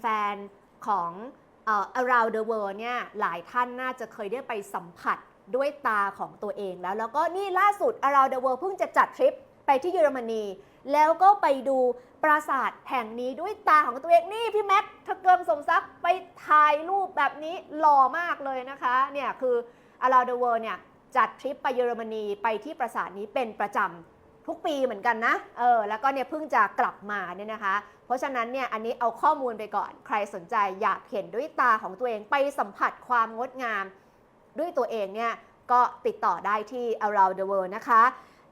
แฟนๆ ของ around the world เนี่ยหลายท่านน่าจะเคยได้ไปสัมผัสด้วยตาของตัวเองแล้ว แล้วก็นี่ล่าสุด around the world เพิ่งจะจัดทริปไปที่เยอรมนี แล้วก็ไปดูปราสาทแห่งนี้ด้วยตาของตัวเองนี่พี่แม็กทะเกิมสมทรัพย์ไปถ่ายรูปแบบนี้หล่อมากเลยนะคะเนี่ยคือ around the world เนี่ยจัดทริปไปเยอรมนีไปที่ปราสาทนี้เป็นประจำ ทุกปีเหมือนกันนะ เออ แล้วก็เนี่ยเพิ่งจะกลับมาเนี่ยนะคะ เพราะฉะนั้นเนี่ยอันนี้เอาข้อมูลไปก่อน ใครสนใจอยากเห็นด้วยตาของตัวเองไปสัมผัสความงดงาม ด้วยตัวเองเนี่ยก็ติดต่อได้ที่ around the world นะคะ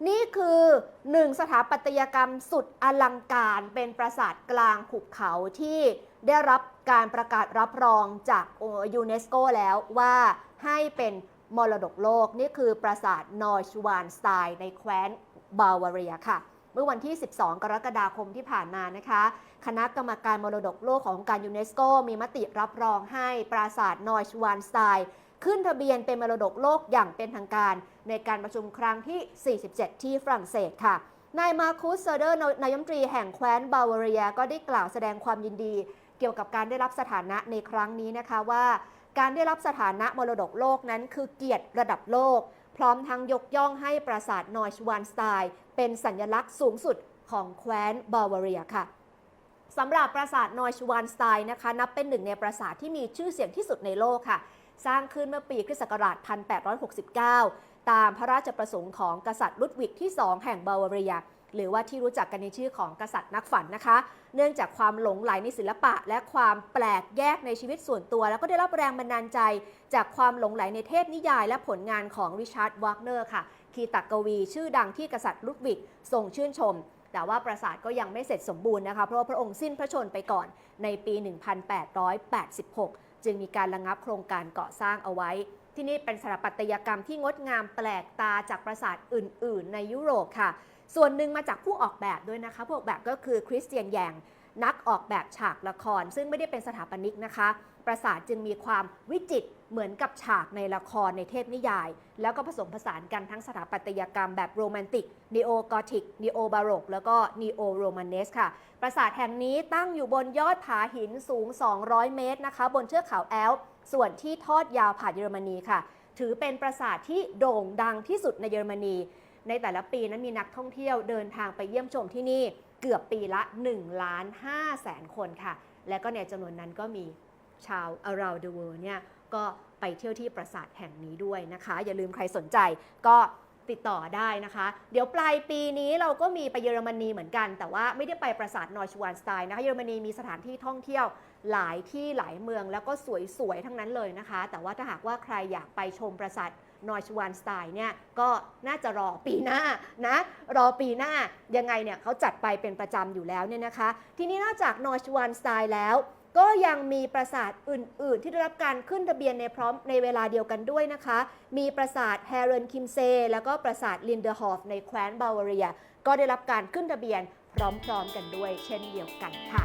นี่คือหนึ่งสถาปัตยกรรมสุดอลังการเป็นปราสาทกลางหุบเขาที่ได้รับการประกาศรับรองจากยูเนสโกแล้วว่าให้เป็นมรดกโลก นี่คือปราสาทนอยชวานสไตน์ในแคว้น บาวาเรียค่ะ เมื่อวันที่ 12 กรกฎาคมที่ผ่านมานะคะ คณะกรรมการมรดกโลกขององค์การยูเนสโก มีมติรับรองให้ปราสาทนอยชวานสไตน์ขึ้นทะเบียนเป็นมรดกโลกอย่างเป็นทางการ ในการประชุมครั้งที่ 47 ที่ฝรั่งเศสค่ะนายมาคูสเซอร์เดอร์นายมนตรีแห่งแคว้นบาวาเรียก็ได้กล่าวแสดงความยินดี เกี่ยวกับการได้รับสถานะในครั้งนี้นะคะว่า การได้รับสถานะมรดกโลกนั้นคือเกียรติระดับโลก ร้อมทั้งยกย่องให้ปราสาทนอยชวานสไตน์เป็นสัญลักษณ์สูงสุดของแคว้นบาวาเรียค่ะสำหรับปราสาทนอยชวานสไตน์นะคะ นับเป็นหนึ่งในปราสาทที่มีชื่อเสียงที่สุดในโลกค่ะ สร้างขึ้นเมื่อปีคริสต์ศักราช 1869 ตามพระราชประสงค์ของกษัตริย์ลุดวิกที่ 2 แห่งบาวาเรีย หรือว่าที่รู้จักกันในชื่อของกษัตริย์นักฝันนะคะ เนื่องจากความหลงไหลในศิลปะ และความแปลกแยกในชีวิตส่วนตัว แล้วก็ได้รับแรงบันดาลใจ จากความหลงไหลในเทพนิยาย และผลงานของริชาร์ดวากเนอร์ค่ะ คีตกวี ชื่อดังที่กษัตริย์ลุดวิกทรงชื่นชม แต่ว่าปราสาทก็ยังไม่เสร็จสมบูรณ์นะคะ เพราะว่าพระองค์สิ้นพระชนไปก่อนในปี 1886 จึงมีการระงับโครงการก่อสร้างเอาไว้ที่นี่เป็นสถาปัตยกรรมที่งดงามแปลกตาจากปราสาทอื่น ๆ ในยุโรปค่ะ ส่วนหนึ่งมาจากผู้ออกแบบด้วยนะคะผู้ออกแบบก็คือคริสเตียนแยงนักออกแบบฉากละคร ซึ่งไม่ได้เป็นสถาปนิกนะคะ ปราสาทจึงมีความวิจิตรเหมือนกับฉากในละครในเทพนิยาย แล้วก็ผสมผสานกันทั้งสถาปัตยกรรมแบบโรแมนติกนีโอกอธิกนีโอบาโรก แล้วก็นีโอโรมาเนสค่ะ ปราสาทแห่งนี้ตั้งอยู่บนยอดผาหินสูง 200 เมตรนะคะ บนเทือกเขาแอลป์ส่วนที่ทอดยาวผ่านเยอรมนีค่ะ ถือเป็นปราสาทที่โด่งดังที่สุดในเยอรมนี ในแต่ละปีนั้นมีนักท่องเที่ยวเดินทางไปเยี่ยมชมที่นี่เกือบปีละ1ล้าน5แสนคนค่ะ และก็ในจำนวนนั้นก็มีชาว around the world เนี่ยก็ไปเที่ยวที่ปราสาทแห่งนี้ด้วยนะคะ อย่าลืมใครสนใจก็ติดต่อได้นะคะ เดี๋ยวปลายปีนี้เราก็มีไปเยอรมนีเหมือนกัน แต่ว่าไม่ได้ไปปราสาทนอยชวานสไตน์นะคะเยอรมนีมีสถานที่ท่องเที่ยวหลายที่หลายเมืองแล้วก็สวยๆทั้งนั้นเลยนะคะ แต่ว่าถ้าหากว่าใครอยากไปชมปราสาท นอยชวานสไตล์เนี่ยก็น่าจะรอปีหน้านะรอปีหน้ายังไงเนี่ยเขาจัดไปเป็นประจำอยู่แล้วเนี่ยนะคะ ทีนี้นอกจากนอยชวานสไตล์แล้ว ก็ยังมีปราสาทอื่น ๆ ที่ได้รับการขึ้นทะเบียนในพร้อมในเวลาเดียวกันด้วยนะคะ มีปราสาทแฮเรนคิมเซ แล้วก็ปราสาทลินเดอร์ฮอฟในแคว้นบาวาเรีย ก็ได้รับการขึ้นทะเบียนพร้อม ๆ กันด้วยเช่นเดียวกันค่ะ